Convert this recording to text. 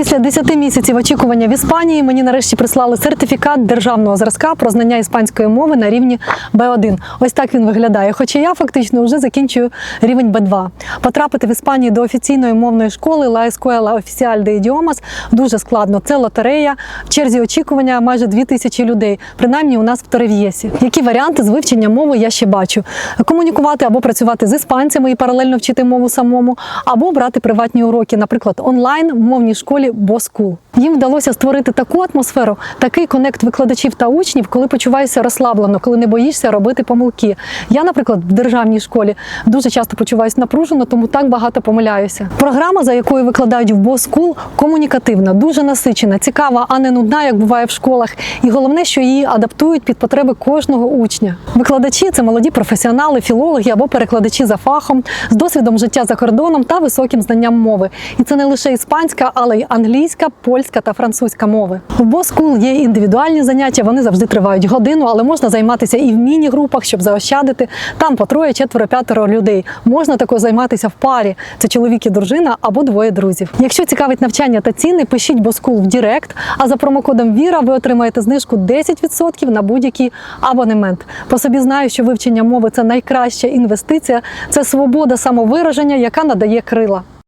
Після 10 місяців очікування в Іспанії мені нарешті прислали сертифікат державного зразка про знання іспанської мови на рівні B1. Ось так він виглядає. Хоча я фактично вже закінчую рівень B2. Потрапити в Іспанії до офіційної мовної школи La Escuela Oficial de Idiomas дуже складно. Це лотерея. В черзі очікування майже 2000 людей, принаймні у нас в Торев'єсі. Які варіанти з вивчення мови я ще бачу? Комунікувати або працювати з іспанцями і паралельно вчити мову самому, або брати приватні уроки, наприклад, онлайн в мовній школі bosku. Їм вдалося створити таку атмосферу, такий конект викладачів та учнів, коли почуваєшся розслаблено, коли не боїшся робити помилки. Я, наприклад, в державній школі дуже часто почуваюся напружено, тому так багато помиляюся. Програма, за якою викладають в Боскул, комунікативна, дуже насичена, цікава, а не нудна, як буває в школах. І головне, що її адаптують під потреби кожного учня. Викладачі це молоді професіонали, філологи або перекладачі за фахом з досвідом життя за кордоном та високим знанням мови. І це не лише іспанська, але й англійська, польська та французька мови. В Боскул є індивідуальні заняття, вони завжди тривають годину, але можна займатися і в міні-групах, щоб заощадити. Там по троє, четверо, п'ятеро людей. Можна також займатися в парі. Це чоловік і дружина або двоє друзів. Якщо цікавить навчання та ціни, пишіть Боскул в Дірект. А за промокодом Віра ви отримаєте знижку 10% на будь-який абонемент. По собі знаю, що вивчення мови це найкраща інвестиція, це свобода самовираження, яка надає крила.